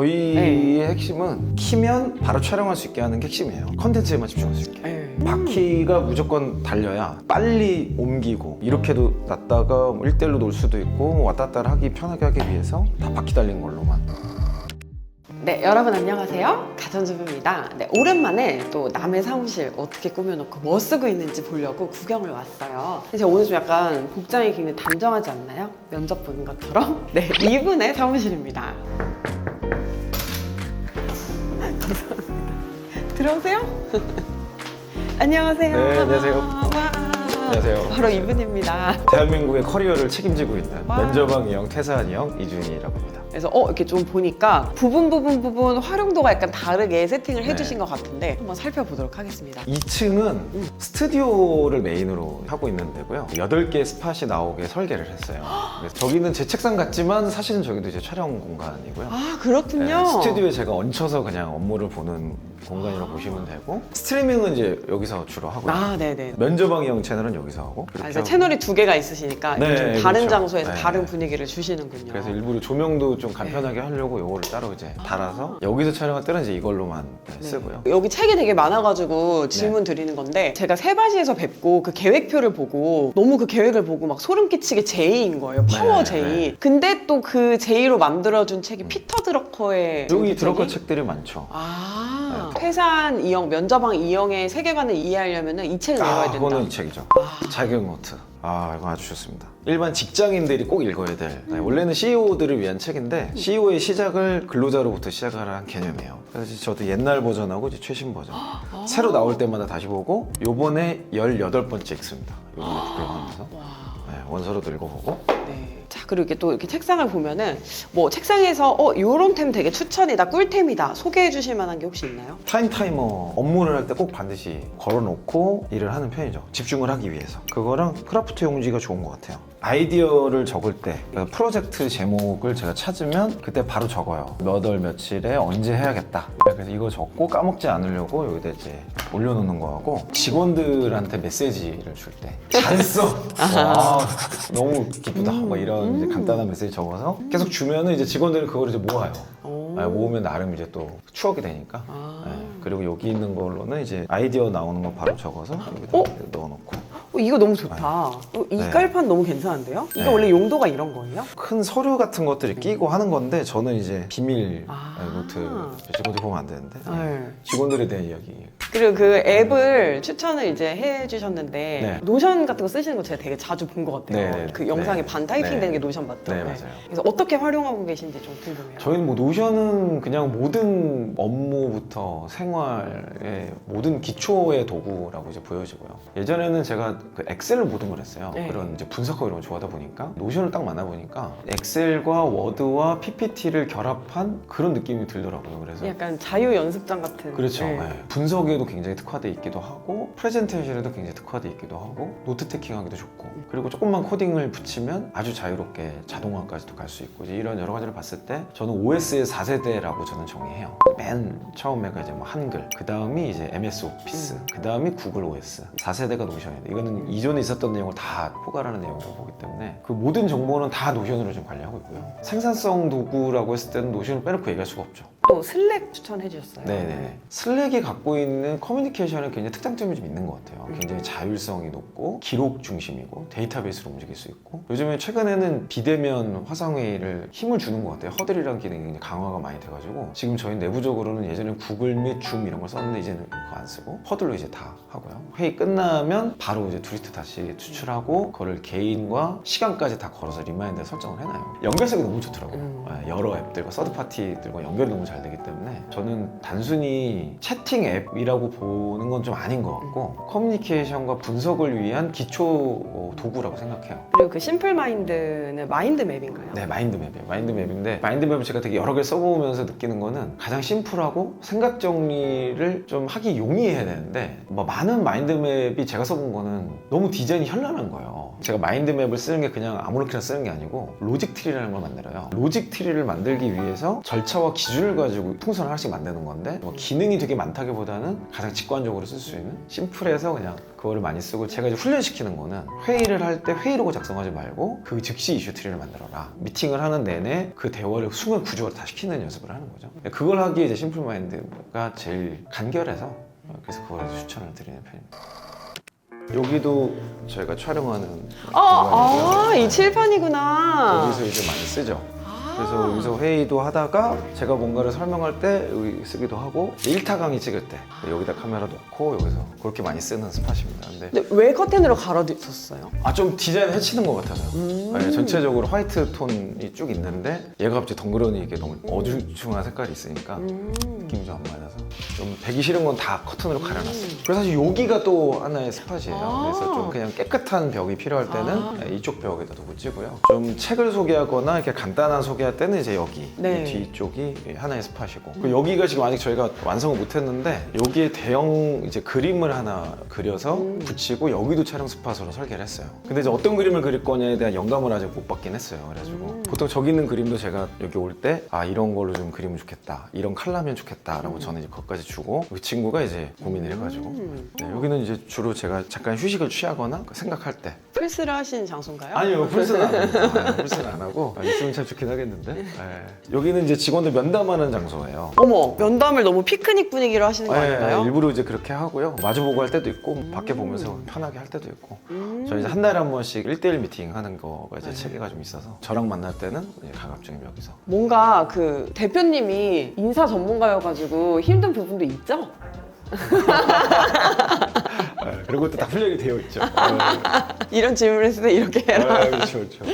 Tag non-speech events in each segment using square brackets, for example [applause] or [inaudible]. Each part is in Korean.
저희의 핵심은 키면 바로 촬영할 수 있게 하는 게 핵심이에요. 컨텐츠에만 집중할 수 있게. 네. 바퀴가 무조건 달려야 빨리 옮기고 이렇게도 놨다가 뭐 1대1로 놀 수도 있고 뭐 왔다 갔다 하기 편하게 하기 위해서 다 바퀴 달린 걸로만 네, 여러분 안녕하세요. 가전주부입니다. 네, 오랜만에 또 남의 사무실 어떻게 꾸며놓고 뭐 쓰고 있는지 보려고 구경을 왔어요. 제가 오늘 좀 약간 복장이 굉장히 단정하지 않나요? 면접 보는 것처럼? [laughs] 네, 이분의 사무실입니다. 감사합니다. 들어오세요. [laughs] 안녕하세요. 네, 안녕하세요. 와. 안녕하세요. 바로 이분입니다. 대한민국의 커리어를 책임지고 있는 와. 면접왕 이형, 퇴사한 이형 이준이라고 합니다. 그래서 어 이렇게 좀 보니까 부분 부분 부분 활용도가 약간 다르게 세팅을 해주신 네. 것 같은데 한번 살펴보도록 하겠습니다. 2층은 스튜디오를 메인으로 하고 있는 데고요. 8개의 스팟이 나오게 설계를 했어요. 그래서 저기는 제 책상 같지만 사실은 저기도 이제 촬영 공간이고요. 아 그렇군요. 네, 스튜디오에 제가 얹혀서 그냥 업무를 보는 공간이라고 보시면 되고 스트리밍은 이제 여기서 주로 하고요. 아 네네. 면접왕이 형 채널은 여기서 하고 아, 하고. 채널이 두 개가 있으시니까 네, 좀 다른 그렇죠. 장소에서 네. 다른 분위기를 주시는군요. 그래서 일부러 조명도 좀 간편하게 하려고 요거를 따로 이제 달아서 여기서 촬영할 때는 이제 이걸로만 네, 네. 쓰고요. 여기 책이 되게 많아가지고 질문 드리는 건데 제가 세바시에서 뵙고 그 계획표를 보고 너무 그 계획을 보고 막 소름 끼치게 제이인 거예요. 파워 네, 제이. 네. 근데 또 그 제이로 만들어준 책이 피터 드러커의 여기 그 들어갈 책이? 책들이 많죠. 아, 네. 퇴사한 이영, 면접왕 이영의 세계관을 이해하려면 이 책을 읽어야 아, 된다. 그거는 이 책이죠. 자격 노트. 아, 이거 아주 좋습니다. 일반 직장인들이 꼭 읽어야 될. 네, 원래는 CEO들을 위한 책인데 CEO의 시작을 근로자로부터 한 개념이에요. 그래서 저도 옛날 버전하고 이제 최신 버전. 새로 나올 때마다 다시 보고 요번에 18번째 읽습니다. 요번에 복귀하면서. 와. 네, 원서로도 읽어보고. 그리고 이렇게 또 이렇게 책상을 보면은 뭐 책상에서 어 요런 템 되게 추천이다 꿀템이다 소개해 주실 만한 게 혹시 있나요? 타임 타이머 업무를 할 때 꼭 반드시 걸어놓고 일을 하는 편이죠. 집중을 하기 위해서. 그거랑 크라프트 용지가 좋은 것 같아요. 아이디어를 적을 때 그러니까 프로젝트 제목을 제가 찾으면 그때 바로 적어요. 몇 월 며칠에 언제 해야겠다. 그래서 이거 적고 까먹지 않으려고 여기다 이제 올려놓는 거하고 직원들한테 메시지를 줄 때 잘 써. [laughs] 와, 너무 기쁘다. 뭐 이런 이제 간단한 메시지 적어서 계속 주면은 이제 직원들은 그걸 이제 모아요. 오. 아, 모으면 나름 이제 또 추억이 되니까. 아. 네, 그리고 여기 있는 걸로는 이제 아이디어 나오는 거 바로 적어서 여기다 어? 넣어놓고 어, 이거 너무 좋다. 어, 이 네. 깔판 너무 괜찮은데요? 이거 네. 원래 용도가 이런 거예요? 큰 서류 같은 것들이 끼고 하는 건데 저는 이제 비밀 아. 노트 직원들 보면 안 되는데 네. 직원들에 대한 이야기 그리고 그 앱을 추천을 이제 해주셨는데 네. 노션 같은 거 쓰시는 거 제가 되게 자주 본 것 같아요. 네, 네, 그 네. 영상에 네. 반 타이핑 되는 네. 게 노션 맞죠? 네, 맞아요. 그래서 어떻게 활용하고 계신지 좀 궁금해요. 저희는 뭐 노션은 그냥 모든 업무부터 생활의 모든 기초의 도구라고 이제 보여지고요. 예전에는 제가 그 엑셀을 모든 걸 했어요. 네. 그런 이제 분석하고 이런 거 좋아하다 보니까 노션을 딱 만나보니까 엑셀과 워드와 PPT를 결합한 그런 느낌이 들더라고요. 그래서 약간 자유 연습장 같은. 그렇죠. 네. 네. 분석에도 굉장히 특화돼 있기도 하고 프레젠테이션에도 굉장히 특화돼 있기도 하고 노트 테킹하기도 좋고 그리고 조금만 코딩을 붙이면 아주 자유롭게 자동화까지도 갈 수 있고 이런 여러 가지를 봤을 때 저는 OS의 4세대라고 저는 정의해요. 맨 처음에가 이제 뭐 한글, 그 다음이 이제 MS 오피스, 음. 그 다음이 구글 OS, 4세대가 노션이에요. 이거는 이전에 있었던 내용을 다 포괄하는 내용이라고 보기 때문에 그 모든 정보는 다 노션으로 지금 관리하고 있고요. 생산성 도구라고 했을 때는 노션을 빼놓고 얘기할 수가 없죠. 또 슬랙 추천해 주셨어요. 네네. 슬랙이 갖고 있는 커뮤니케이션에 굉장히 특장점이 좀 있는 것 같아요. 음. 굉장히 자율성이 높고 기록 중심이고 데이터베이스로 움직일 수 있고 요즘에 최근에는 비대면 화상회의를 힘을 주는 것 같아요. 허들이라는 기능이 굉장히 강화가 많이 돼가지고 지금 저희 내부적으로는 예전에 구글 및 줌 이런 걸 썼는데 이제는 그거 안 쓰고 허들로 이제 다 하고요. 회의 끝나면 바로 이제 트위트 다시 추출하고 그거를 개인과 시간까지 다 걸어서 리마인드에 설정을 해놔요. 연결성이 너무 좋더라고요. 음. 네, 여러 앱들과 서드 파티들과 연결이 너무 잘 되기 때문에 저는 단순히 채팅 앱이라고 보는 건 좀 아닌 것 같고 커뮤니케이션과 분석을 위한 기초 어, 도구라고 생각해요. 그리고 그 심플 마인드는 마인드 맵인가요? 네, 마인드맵이에요. 마인드맵인데 마인드맵을 제가 되게 여러 개를 써보면서 느끼는 거는 가장 심플하고 생각 정리를 좀 하기 용이해야 되는데 뭐 많은 마인드맵이 제가 써본 거는 너무 디자인이 현란한 거예요. 제가 마인드맵을 쓰는 게 그냥 아무렇게나 쓰는 게 아니고 로직 트리라는 걸 만들어요. 로직 트리를 만들기 위해서 절차와 기준을 가지고 풍선을 하나씩 만드는 건데 뭐 기능이 되게 많다기보다는 가장 직관적으로 쓸 수 있는 심플해서 그냥 그거를 많이 쓰고 제가 이제 훈련시키는 거는 회의를 할 때 회의록을 작성하지 말고 그 즉시 이슈 트리를 만들어라. 미팅을 하는 내내 그 대화를 순간 구조화를 다 시키는 연습을 하는 거죠. 그걸 하기에 이제 심플 마인드가 제일 간결해서 그래서 그걸 추천을 드리는 편입니다 여기도 저희가 촬영하는 아, 아, 이 공간이고요. 칠판이구나. 여기서 이제 많이 쓰죠. 아. 그래서 여기서 회의도 하다가 제가 뭔가를 설명할 때 여기 쓰기도 하고 1타 강의 찍을 때 여기다 카메라 놓고 여기서 그렇게 많이 쓰는 스팟입니다. 근데 근데 왜 커튼으로 가로두셨어요? 아 좀 디자인 해치는 것 같아서요. 음. 네, 전체적으로 화이트 톤이 쭉 있는데 얘가 갑자기 덩그러니 이게 너무 어중충한 색깔이 있으니까 음. 느낌이 좀 안 맞아서 좀 배기 싫은 건 다 커튼으로 가려놨어요. 그래서 사실 여기가 또 하나의 스팟이에요. 아. 그래서 좀 그냥 깨끗한 벽이 필요할 때는 아. 네, 이쪽 벽에다 두고 찍고요. 좀 책을 소개하거나 이렇게 간단한 소개 할 때는 이제 여기 네. 이 뒤쪽이 하나의 스팟이고 그리고 여기가 지금 아직 저희가 완성을 못했는데 여기에 대형 이제 그림을 하나 그려서 음. 붙이고 여기도 촬영 스팟으로 설계를 했어요. 근데 이제 어떤 그림을 그릴 거냐에 대한 영감을 아직 못 받긴 했어요. 그래가지고 음. 보통 저기 있는 그림도 제가 여기 올 때 아 이런 걸로 좀 그리면 좋겠다 이런 컬러면 좋겠다라고 저는 이제 그것까지 주고 그 친구가 이제 고민을 해가지고 음. 네, 여기는 이제 주로 제가 잠깐 휴식을 취하거나 생각할 때 플스를 하시는 장소인가요? 아니요 풀스는 안 하고 아, 풀스는 안 하고 아, 있으면 참 좋긴 하겠는데 네. 여기는 이제 직원들 면담하는 장소예요 어머, 면담을 너무 피크닉 분위기로 하시는 거 네, 아닌가요? 일부러 이제 그렇게 하고요 마주보고 할 때도 있고 밖에 보면서 편하게 할 때도 있고 음. 저희 이제 한 달에 한 번씩 1대1 미팅 하는 거가 네. 이제 체계가 좀 있어서 저랑 만날 때는 이제 가급적이면 여기서 뭔가 그 대표님이 인사 전문가여가지고 힘든 부분도 있죠? [laughs] 네, 그리고 또다 훈련이 되어 있죠 네. [laughs] 이런 질문을 했을 때 이렇게 해라. 아, 그렇죠, 그렇죠.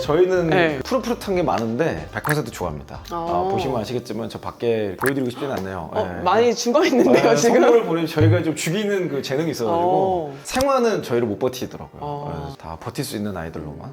저희는 네. 푸릇푸릇한 게 많은데 100% 좋아합니다. 아, 어. 보시면 아시겠지만 저 밖에 보여드리고 싶지는 않네요. 어, 네. 많이 죽어 있는데요, 아, 지금. 선물을 보내면 저희가 좀 죽이는 그 재능이 있어가지고 어. 생화는 저희를 못 버티더라고요. 어. 그래서 다 버틸 수 있는 아이들로만.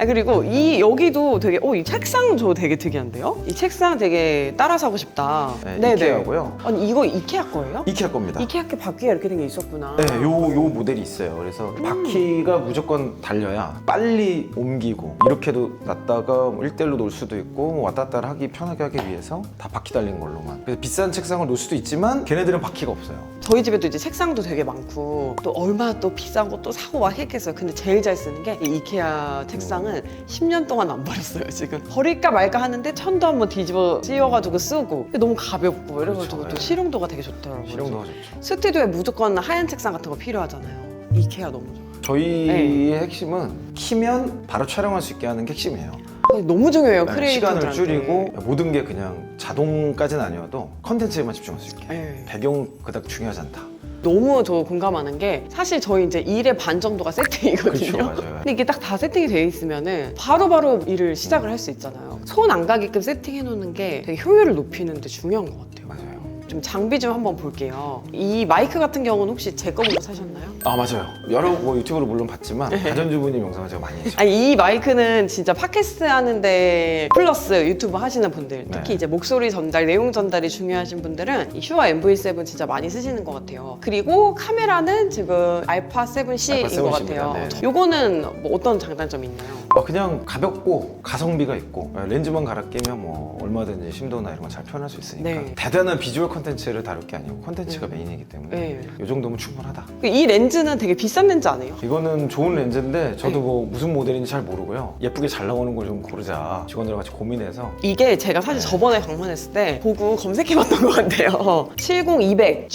아 그리고 이 여기도 되게 어이 책상 저 되게 특이한데요? 이 책상 되게 따라 사고 싶다. 네, 이케아고요. 아니 이거 이케아 거예요? 이케아 겁니다. 이케아 게 바퀴가 이렇게 된 게 있었구나. 네, 요, 요 모델이 있어요. 그래서 바퀴가 무조건 달려야 빨리 옮기고 이렇게도 놨다가 뭐 1대1로 놓을 수도 있고 뭐 왔다 갔다 하기 편하게 하기 위해서 다 바퀴 달린 걸로만. 그래서 비싼 책상을 놓을 수도 있지만 걔네들은 바퀴가 없어요. 저희 집에도 이제 책상도 되게 많고 또 얼마 또 비싼 거 또 사고 막 했겠어요. 근데 제일 잘 쓰는 게 이 이케아 책상은 10년 동안 안 버렸어요 지금. 버릴까 말까 하는데 천도 한번 뒤집어 씌워가지고 쓰고 근데 너무 가볍고 이래가지고 그렇죠, 또 네. 실용도가 되게 좋더라고요. 실용도가 좋죠. 스튜디오에 무조건 하얀 책상 같은 거 필요하잖아요. 이케아 너무 좋아. 저희의 핵심은 키면 바로 촬영할 수 있게 하는 게 핵심이에요. 아니, 너무 중요해요 네, 크리에이터들한테. 시간을 줄이고 모든 게 그냥 자동까지는 아니어도 컨텐츠에만 집중할 수 있게. 네. 배경 그닥 중요하지 않다. 너무 저 공감하는 게 사실 저희 이제 일의 반 정도가 세팅이거든요. 그렇죠, 맞아요. 근데 이게 딱 다 세팅이 돼 있으면은 바로 바로 일을 시작을 할 수 있잖아요. 손 안 가게끔 세팅해 놓는 게 되게 효율을 높이는 데 중요한 것 같아요. 맞아요. 좀 장비 좀 한번 볼게요. 이 마이크 같은 경우는 혹시 제 거보다 사셨나요? 아 맞아요. 여러 뭐 유튜브로 물론 봤지만 가전주부님 영상을 제가 많이 했죠. 아니 이 마이크는 진짜 팟캐스트 하는데 플러스 유튜브 하시는 분들 특히 네. 이제 목소리 전달, 내용 전달이 중요하신 분들은 이 슈아 MV7 진짜 많이 쓰시는 것 같아요. 그리고 카메라는 지금 알파 7C인 알파 것 7C 입니다. 같아요. 네. 요거는 뭐 어떤 장단점이 있나요? 어, 그냥 가볍고 가성비가 있고 어, 렌즈만 갈아 끼면 뭐 얼마든지 심도나 이런 거 잘 표현할 수 있으니까 네. 대단한 비주얼 컨텐츠를 다룰 게 아니고 컨텐츠가 메인이기 때문에 네. 이 정도면 충분하다. 이 렌즈는 되게 비싼 렌즈 아니에요? 이거는 좋은 렌즈인데 저도 네. 뭐 무슨 모델인지 잘 모르고요. 예쁘게 잘 나오는 걸 좀 고르자 직원들과 같이 고민해서 이게 제가 사실 네. 저번에 방문했을 때 보고 검색해봤던 것 같아요. [laughs] 70200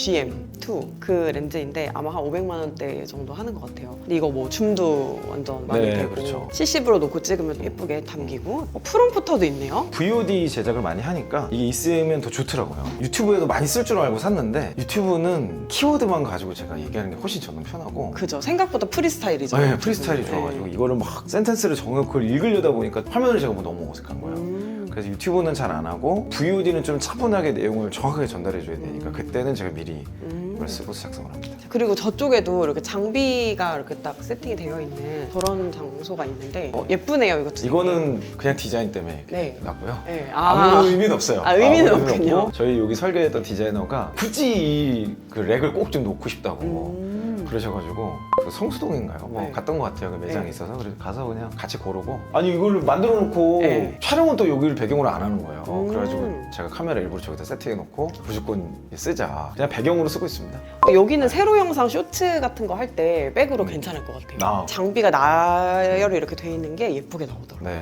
GM2 그 렌즈인데 아마 한 500만 원대 정도 하는 것 같아요. 근데 이거 뭐 줌도 완전 많이 네, 되고 그렇죠. 70으로 놓고 찍으면 예쁘게 담기고 어, 프롬프터도 있네요. VOD 제작을 많이 하니까 이게 있으면 더 좋더라고요. 유튜브에도 많이 쓸 줄 알고 샀는데 유튜브는 키워드만 가지고 제가 얘기하는 게 훨씬 저는 편하고 그죠. 생각보다 프리스타일이죠. 네, 프리스타일이 네. 좋아가지고 이거를 막 센텐스를 정해 그걸 읽으려다 보니까 화면을 제가 뭐 너무 어색한 거예요. 음. 그래서 유튜브는 잘 안 하고 VOD는 좀 차분하게 내용을 정확하게 전달해 줘야 되니까 그때는 제가 미리 음. 이걸 쓰고 작성을 합니다. 그리고 저쪽에도 이렇게 장비가 이렇게 딱 세팅이 되어 있는 그런 장소가 있는데 어, 예쁘네요 이것도. 이거는 그냥 디자인 때문에 네. 놨고요. 네. 아무 의미는 없어요. 아, 의미는 아무 없군요. 저희 여기 설계했던 디자이너가 굳이 이그 렉을 꼭 좀 놓고 싶다고. 음. 그러셔가지고 그 성수동인가요? 뭐 네. 갔던 것 같아요. 그 매장이 네. 있어서 그래서 가서 그냥 같이 고르고 아니 이걸 만들어 놓고 네. 촬영은 또 여기를 배경으로 안 하는 거예요. 음. 그래가지고 제가 카메라 일부러 저기다 세팅해 놓고 무조건 쓰자. 그냥 배경으로 쓰고 있습니다. 여기는 세로 영상 쇼츠 같은 거 할 때 백으로 음. 괜찮을 것 같아요. 아. 장비가 나열이 이렇게 돼 있는 게 예쁘게 나오더라고요. 네.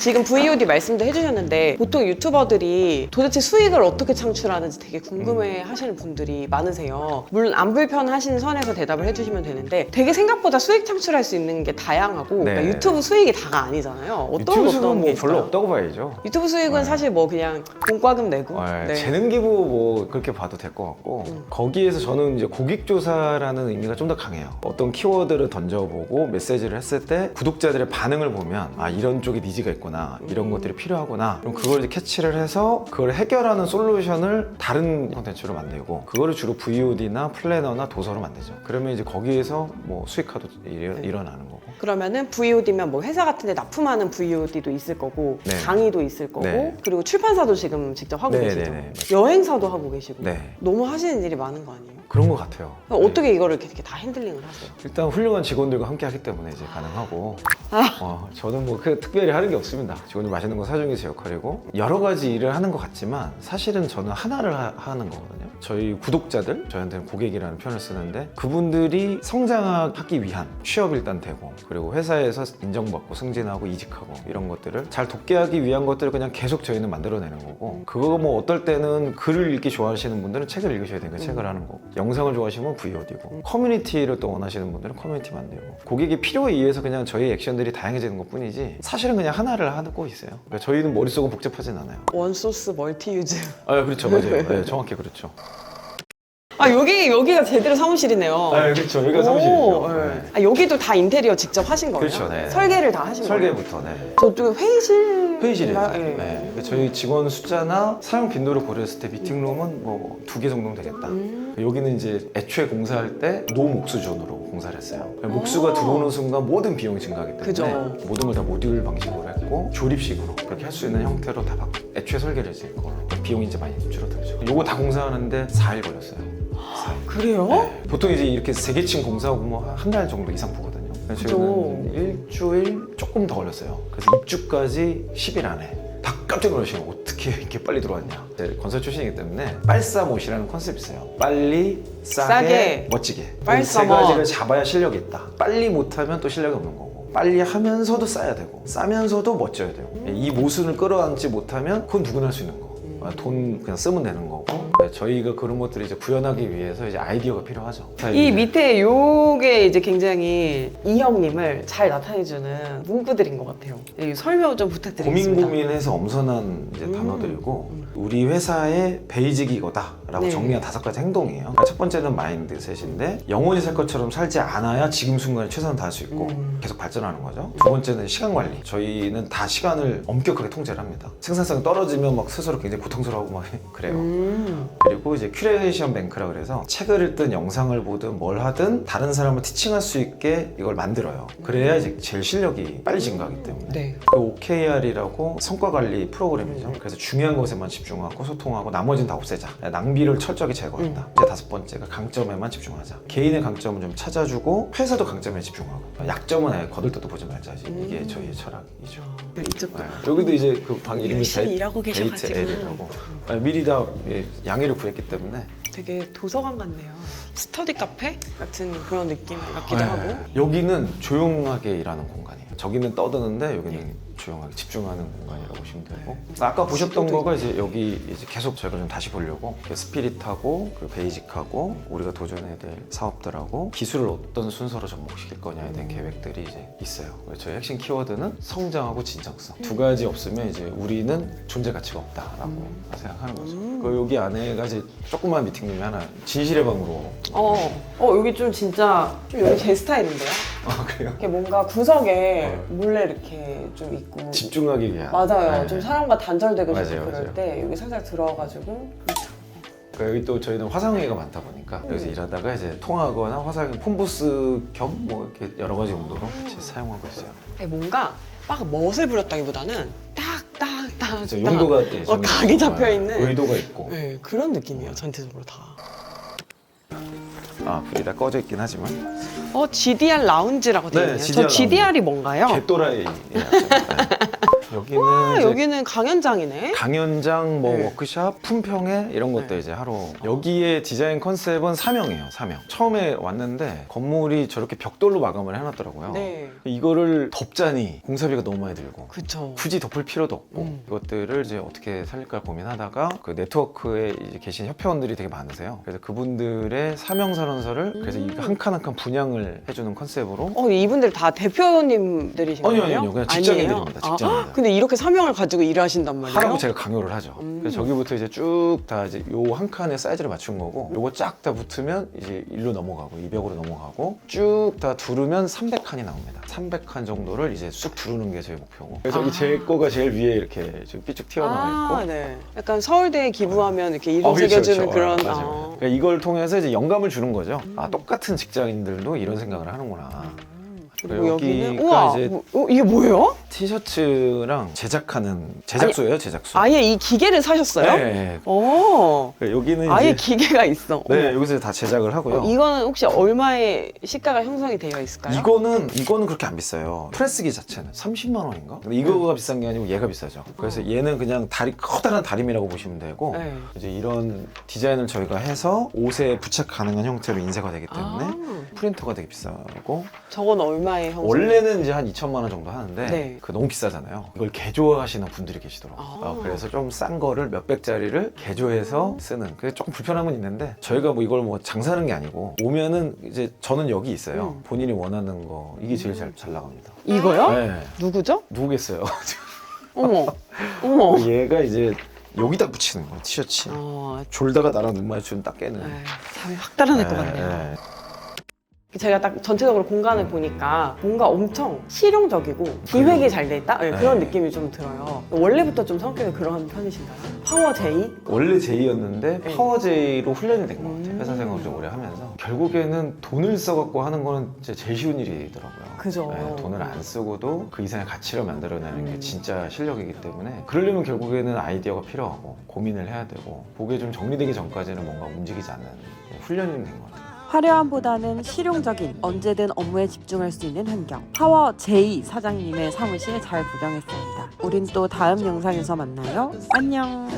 지금 VOD 말씀도 해주셨는데 보통 유튜버들이 도대체 수익을 어떻게 창출하는지 되게 궁금해 하시는 분들이 많으세요. 물론 안 불편하신 선에서 대답을 해주시면 되는데 되게 생각보다 수익 창출할 수 있는 게 다양하고 네. 그러니까 유튜브 수익이 다가 아니잖아요. 어떤 유튜브 어떤 뭐게 별로 있어요? 없다고 봐야죠. 유튜브 수익은 네. 사실 뭐 그냥 공과금 내고 네, 네. 재능 기부 뭐 그렇게 봐도 될 것 같고 음. 거기에서 저는 이제 고객 조사라는 의미가 좀 더 강해요. 어떤 키워드를 던져보고 메시지를 했을 때 구독자들의 반응을 보면 아 이런 쪽에 니즈가 있구나 이런 음. 것들이 필요하구나 그럼 그걸 이제 캐치를 해서 그걸 해결하는 솔루션을 다른 콘텐츠로 만들고 그거를 주로 VOD나 플래너나 도서로 만들죠. 그러면 이제 거기에서 뭐 수익화도 일, 네. 일어나는 거고. 그러면은 VOD면 뭐 회사 같은 데 납품하는 VOD도 있을 거고 네. 강의도 있을 거고 네. 그리고 출판사도 지금 직접 하고 네, 계시죠. 네, 네. 여행사도 하고 계시고 네 너무 하시는 일이 많은 거 아니에요? 그런 것 같아요. 그럼 어떻게 이거를 이렇게, 다 핸들링을 하세요? 일단 훌륭한 직원들과 함께 하기 때문에 이제 가능하고. 아. 어, 저는 뭐 그 특별히 하는 게 없습니다. 직원들 맛있는 거 사주는 게 제 역할이고. 여러 가지 일을 하는 것 같지만 사실은 저는 하나를 하, 는 거거든요. 저희 구독자들 저희한테는 고객이라는 표현을 쓰는데 그분들이 성장하기 위한 취업 일단 되고 그리고 회사에서 인정받고 승진하고 이직하고 이런 것들을 잘 돕게 하기 위한 것들을 그냥 계속 저희는 만들어내는 거고. 그거 뭐 어떨 때는 글을 읽기 좋아하시는 분들은 책을 읽으셔야 되니까 책을 하는 거고 영상을 좋아하시면 VOD고 커뮤니티를 또 원하시는 분들은 커뮤니티 만들고 고객의 필요에 의해서 그냥 저희 액션들이 다양해지는 것 뿐이지 사실은 그냥 하나를 하고 있어요. 그러니까 저희는 머릿속은 복잡하진 않아요. 원소스 멀티 유즈. 아 그렇죠. 맞아요. [laughs] 네, 정확히 그렇죠 아 여기 여기가 제대로 사무실이네요. 아 그렇죠 여기가 오, 사무실이죠 네. 네. 아, 여기도 다 인테리어 직접 하신 거예요? 그렇죠, 네. 설계를 다 하신 거예요? 설계부터 네 저쪽에 회의실 회의실이에요. 네. 네. 그러니까 저희 직원 숫자나 사용 빈도를 고려했을 때 미팅룸은 뭐 두 개 정도면 되겠다. 음. 여기는 이제 애초에 공사할 때 노목수 존으로 공사를 했어요. 목수가 아. 들어오는 순간 모든 비용이 증가하기 때문에 그죠. 모든 걸 다 모듈 방식으로 했고 조립식으로 그렇게 할 수 있는 형태로 다 바- 애초에 설계를 했을 걸로 비용이 이제 많이 줄어들죠. 요거 다 공사하는데 4일 걸렸어요. 4일. 그래요? 네. 보통 이제 이렇게 세 개 층 공사하고 뭐 한 달 정도 이상 보거든요. 저희는 일주일 조금 더 걸렸어요. 그래서 입주까지 10일 안에 다 깜짝 놀라시면 어떻게 이렇게 빨리 들어왔냐. 네, 건설 출신이기 때문에 빨싸못이라는 컨셉이 있어요. 빨리 싸게, 싸게, 멋지게. 이 빨싸. 가지를 잡아야 실력이 있다. 빨리 못하면 또 실력이 없는 거고. 빨리 하면서도 싸야 되고 싸면서도 멋져야 되고 이 모순을 끌어안지 못하면 그건 누구나 할 수 있는 거. 아, 돈 그냥 쓰면 되는 거고 네, 저희가 그런 것들을 이제 구현하기 위해서 이제 아이디어가 필요하죠. 이 밑에 요게 이제 굉장히 이형님을 잘 나타내주는 문구들인 것 같아요. 이 설명 좀 고민 부탁드리겠습니다. 고민해서 엄선한 이제 음. 단어들이고 우리 회사의 베이직이 이거다 라고 네. 정리한 다섯 가지 행동이에요. 그러니까 첫 번째는 마인드셋인데 영원히 살 것처럼 살지 않아야 지금 순간에 최선을 다할 수 있고 음. 계속 발전하는 거죠. 두 번째는 시간 관리. 저희는 다 시간을 엄격하게 통제를 합니다. 생산성이 떨어지면 막 스스로 굉장히 고통스러워하고 막 [laughs] 그래요. 음. 그리고 이제 큐레이션 뱅크라 그래서 책을 읽든 영상을 보든 뭘 하든 다른 사람을 티칭할 수 있게 이걸 만들어요. 그래야 이제 제일 실력이 빨리 증가하기 때문에. 네. 그 OKR이라고 성과 관리 프로그램이죠. 그래서 중요한 것에만 집중하고 소통하고 나머지는 다 없애자. 낭비 를 철저하게 제거한다. 이제 다섯 번째가 강점에만 집중하자. 개인의 강점은 좀 찾아주고 회사도 강점에 집중하고 약점은 아예 거들떠도 보지 말자. 이게 저희의 철학이죠. 이쪽도 네. 여기도 이제 그 방 이름이 열심히 일하고 계셔가지고. L이라고 아, 미리 다 예, 양해를 구했기 때문에 되게 도서관 같네요. 스터디 카페 같은 그런 느낌 같기도 네. 하고. 여기는 조용하게 일하는 공간이에요. 저기는 떠드는데 여기는 조용하게 집중하는 공간이라고 보시면 되고. 아까 보셨던 거가 이제 여기 이제 계속 저희가 좀 다시 보려고 스피릿하고 그 베이직하고 우리가 도전해야 될 사업들하고 기술을 어떤 순서로 접목시킬 거냐에 대한 계획들이 이제 있어요. 그래서 저희 핵심 키워드는 성장하고 진정성. 두 가지 없으면 이제 우리는 존재 가치가 없다라고 생각하는 거죠. 음. 그 여기 안에가 이제 조그만 미팅룸이 하나 진실의 방으로. 어, 어 여기 좀 진짜 좀 여기 제 스타일인데요. 아 그래요? 이렇게 뭔가 구석에 네. 몰래 이렇게 좀 있고. 집중하기 위한 맞아요. 네. 좀 사람과 단절되고 싶고 맞아요, 그럴 맞아요. 때 여기 살짝 들어와가지고 그러니까 여기 또 저희는 화상회의가 많다 보니까 여기서 음. 일하다가 이제 통화하거나 화상 폰부스 겸 뭐 이렇게 여러 가지 용도로 음. 같이 사용하고 있어요. 아니, 뭔가 막 멋을 부렸다기보다는 딱딱딱 그래서 용도가 예, 어, 정해져 각이 있고, 잡혀 있는. 의도가 있고 네, 그런 느낌이에요 전체적으로 다. 아 불이 다 꺼져 있긴 하지만 어, GDR 라운지라고 되어 네, 있네요. GDR 저 GDR이 뭔가요? 개또라이 여기는 아, 이제 여기는 강연장이네. 강연장, 뭐 네. 워크샵, 품평회 이런 것도 네. 이제 하러 여기에 디자인 컨셉은 사명이에요 사명 처음에 왔는데 건물이 저렇게 벽돌로 마감을 해놨더라고요 네. 이거를 덮자니 공사비가 너무 많이 들고 그쵸. 굳이 덮을 필요도 없고 음. 이것들을 이제 어떻게 살릴까 고민하다가 그 네트워크에 이제 계신 협회원들이 되게 많으세요 그래서 그분들의 사명선언서를 그래서 이한칸 한 칸 분양을 해주는 컨셉으로 어, 이분들 다 대표님들이신가요? 아니요, 아니요, 아니요. 그냥 직장인들입니다, 직장인들. 근데 이렇게 사명을 가지고 일하신단 말이에요? 하라고 제가 강요를 하죠. 음. 그래서 저기부터 이제 쭉 다 이제 요 한 칸의 사이즈를 맞춘 거고 요거 쫙 다 붙으면 이제 일로 넘어가고 200으로 넘어가고 쭉 다 두르면 300칸이 나옵니다. 300칸 정도를 이제 쑥 두르는 게 저희 목표고. 그래서 아. 여기 제 거가 제일 위에 이렇게 지금 삐쭉 튀어나와 아, 있고. 네. 약간 서울대에 기부하면 이렇게 이름 어, 그렇죠, 새겨주는 그렇죠. 그런. 아, 맞아요. 아. 그러니까 이걸 통해서 이제 영감을 주는 거죠. 아 똑같은 직장인들도 이런 생각을 하는구나. 그리고 여기는 여기가 우와 이제- 뭐, 어, 이게 뭐예요? 티셔츠랑 제작하는 제작소예요, 제작소. 아예 이 기계를 사셨어요? 네, 네. 오 그러니까 여기는 아예 이제 기계가 있어. 네. 여기서 다 제작을 하고요. 어, 이거는 혹시 얼마의 시가가 형성이 되어 있을까요? 이거는 이거는 그렇게 안 비싸요. 프레스기 자체는 30만 원인가? 근데 이거가 비싼 게 아니고 얘가 비싸죠. 그래서 얘는 그냥 다리 커다란 다림이라고 보시면 되고 네. 이제 이런 디자인을 저희가 해서 옷에 부착 가능한 형태로 인쇄가 되기 때문에 아, 프린터가 되게 비싸고 저건 얼마의 형성? 원래는 이제 한 2천만 원 정도 하는데 네. 그 너무 비싸잖아요. 이걸 개조하시는 분들이 계시더라고요. 아. 어, 그래서 좀 싼 거를 몇백짜리를 개조해서 쓰는 그게 조금 불편함은 있는데 저희가 뭐 이걸 뭐 장사하는 게 아니고 오면은 이제 저는 여기 있어요. 음. 본인이 원하는 거 이게 제일 잘, 잘 나갑니다. 이거요? 네. 누구죠? 누구겠어요? [laughs] 어머, 어머. 얘가 이제 여기다 붙이는 거예요 티셔츠. 어, 졸다가 나랑 눈 마주치면 딱 깨는. 네, 잠이 확 달아날 것 네, 같네요. 네. 제가 딱 전체적으로 공간을 보니까 뭔가 엄청 실용적이고 기획이 잘 돼 있다 네, 그런 네. 느낌이 좀 들어요. 원래부터 좀 성격이 그런 편이신가요? 파워 제이? 원래 제이였는데 네. 파워 제이로 훈련이 된 것 같아요. 음. 회사 생활을 좀 오래 하면서 결국에는 돈을 써갖고 하는 거는 진짜 제일 쉬운 일이더라고요. 그죠. 네, 돈을 안 쓰고도 그 이상의 가치를 만들어내는 게 음. 진짜 실력이기 때문에 그러려면 결국에는 아이디어가 필요하고 고민을 해야 되고 그게 좀 정리되기 전까지는 뭔가 움직이지 않는 훈련이 된 것 같아요. 화려함보다는 실용적인 언제든 업무에 집중할 수 있는 환경. 파워 제이 사장님의 사무실 잘 구경했습니다. 우린 또 다음 영상에서 만나요. 안녕